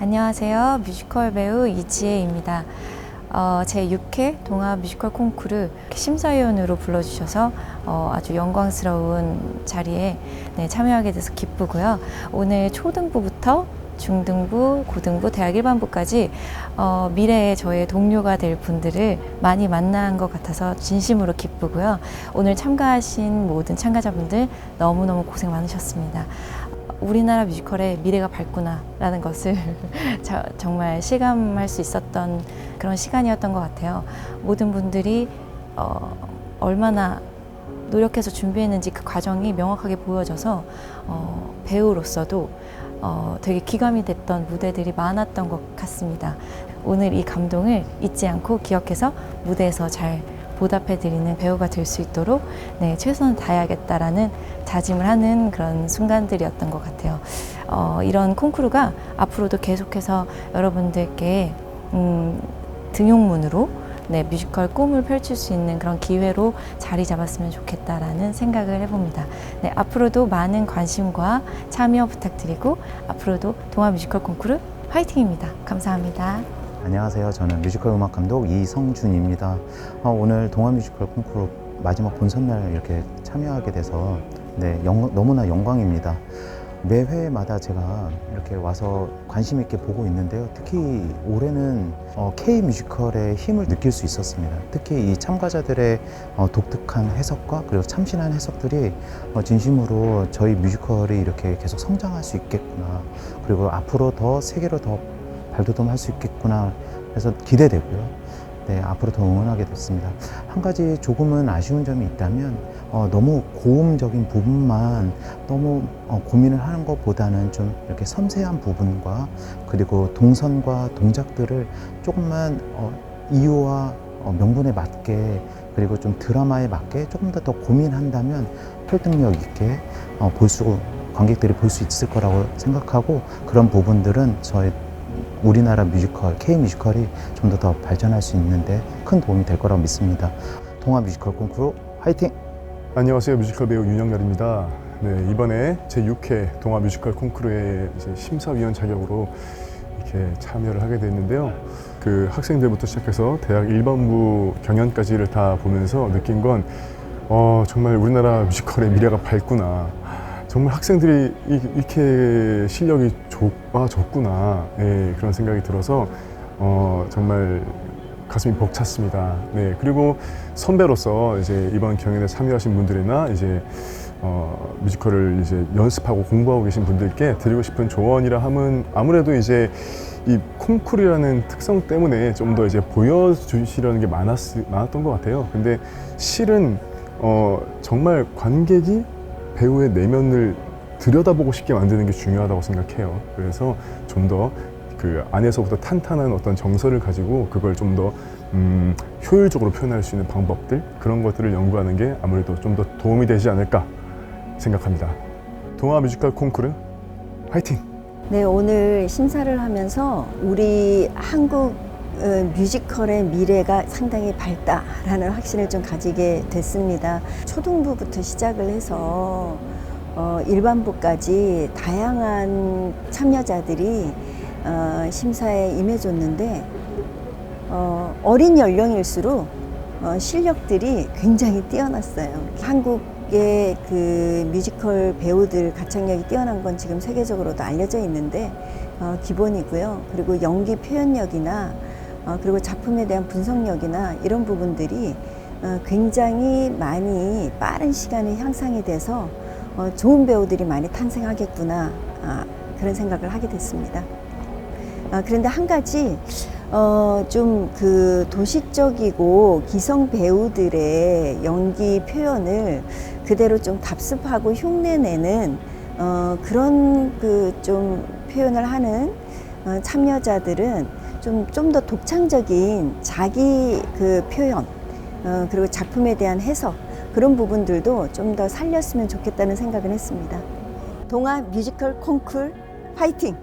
안녕하세요. 뮤지컬 배우 이지혜입니다. 어, 제 6회 동아 뮤지컬 콩쿠르 심사위원으로 불러주셔서 어, 아주 영광스러운 자리에 네, 참여하게 돼서 기쁘고요. 오늘 초등부부터 중등부, 고등부, 대학 일반부까지 어, 미래의 저의 동료가 될 분들을 많이 만난 것 같아서 진심으로 기쁘고요. 오늘 참가하신 모든 참가자분들 너무너무 고생 많으셨습니다. 우리나라 뮤지컬의 미래가 밝구나라는 것을 자- 정말 실감할 수 있었던 그런 시간이었던 것 같아요. 모든 분들이 어, 얼마나 노력해서 준비했는지 그 과정이 명확하게 보여져서 어, 배우로서도 어, 되게 기감이 됐던 무대들이 많았던 것 같습니다. 오늘 이 감동을 잊지 않고 기억해서 무대에서 잘 보답해 드리는 배우가 될 수 있도록 네, 최선을 다해야겠다라는 다짐을 하는 그런 순간들이었던 것 같아요. 어, 이런 콩쿠르가 앞으로도 계속해서 여러분들께 음, 등용문으로 네, 뮤지컬 꿈을 펼칠 수 있는 그런 기회로 자리 잡았으면 좋겠다라는 생각을 해봅니다. 네, 앞으로도 많은 관심과 참여 부탁드리고 앞으로도 동아 뮤지컬 콩쿠르 화이팅입니다. 감사합니다. 안녕하세요. 저는 뮤지컬 음악 감독 이성준입니다. 어, 오늘 동아 뮤지컬 콩쿠르 마지막 본선 날 이렇게 참여하게 돼서 네, 영- 너무나 영광입니다. 매 회마다 제가 이렇게 와서 관심 있게 보고 있는데요. 특히 올해는 어, K 뮤지컬의 힘을 느낄 수 있었습니다. 특히 이 참가자들의 어, 독특한 해석과 그리고 참신한 해석들이 어, 진심으로 저희 뮤지컬이 이렇게 계속 성장할 수 있겠구나. 그리고 앞으로 더 세계로 더 발돋움할 수 있겠구나 해서 기대되고요. 네, 앞으로 더 응원하게 됐습니다. 한 가지 조금은 아쉬운 점이 있다면 어, 너무 고음적인 부분만 너무 어, 고민을 하는 것보다는 좀 이렇게 섬세한 부분과 그리고 동선과 동작들을 조금만 어, 이유와 어, 명분에 맞게 그리고 좀 드라마에 맞게 조금 더 더 고민한다면 설득력 있게 어, 볼수 관객들이 볼 수 있을 거라고 생각하고 그런 부분들은 저희 우리나라 뮤지컬, K 뮤지컬이 좀 더 더 발전할 수 있는데 큰 도움이 될 거라고 믿습니다. 동아 뮤지컬 콩쿠르 화이팅! 안녕하세요 뮤지컬 배우 윤영열입니다. 네 이번에 제 6회 동아 뮤지컬 콩쿠르의 심사위원 자격으로 이렇게 참여를 하게 됐는데요. 그 학생들부터 시작해서 대학 일반부 경연까지를 다 보면서 느낀 건 어, 정말 우리나라 뮤지컬의 미래가 밝구나. 정말 학생들이 이- 이렇게 실력이 좋, 아, 좋구나. 예, 그런 생각이 들어서 어, 정말 가슴이 벅찼습니다. 네, 그리고 선배로서 이제 이번 경연에 참여하신 분들이나 이제 어, 뮤지컬을 이제 연습하고 공부하고 계신 분들께 드리고 싶은 조언이라 함은 아무래도 이제 이 콩쿠르라는 특성 때문에 좀 더 이제 보여주시려는 게 많았, 많았던 것 같아요. 근데 실은 어, 정말 관객이 배우의 내면을 들여다보고 싶게 만드는 게 중요하다고 생각해요. 그래서 좀 더 그 안에서부터 탄탄한 어떤 정서를 가지고 그걸 좀더 음, 효율적으로 표현할 수 있는 방법들 그런 것들을 연구하는 게 아무래도 좀 더 도움이 되지 않을까 생각합니다. 동아 뮤지컬 콩쿠르 화이팅! 네, 오늘 심사를 하면서 우리 한국 어, 뮤지컬의 미래가 상당히 밝다라는 확신을 좀 가지게 됐습니다. 초등부부터 시작을 해서 어, 일반부까지 다양한 참여자들이 어, 심사에 임해줬는데 어, 어린 연령일수록 어, 실력들이 굉장히 뛰어났어요. 한국의 그 뮤지컬 배우들 가창력이 뛰어난 건 지금 세계적으로도 알려져 있는데 어, 기본이고요. 그리고 연기 표현력이나 어, 그리고 작품에 대한 분석력이나 이런 부분들이 어, 굉장히 많이 빠른 시간에 향상이 돼서 어, 좋은 배우들이 많이 탄생하겠구나 아, 그런 생각을 하게 됐습니다. 아, 그런데 한 가지 어, 좀 그 도식적이고 기성 배우들의 연기 표현을 그대로 좀 답습하고 흉내내는 어, 그런 그 좀 표현을 하는 어, 참여자들은 좀 좀 더 독창적인 자기 그 표현 어, 그리고 작품에 대한 해석 그런 부분들도 좀 더 살렸으면 좋겠다는 생각을 했습니다. 동아 뮤지컬 콩쿨 화이팅!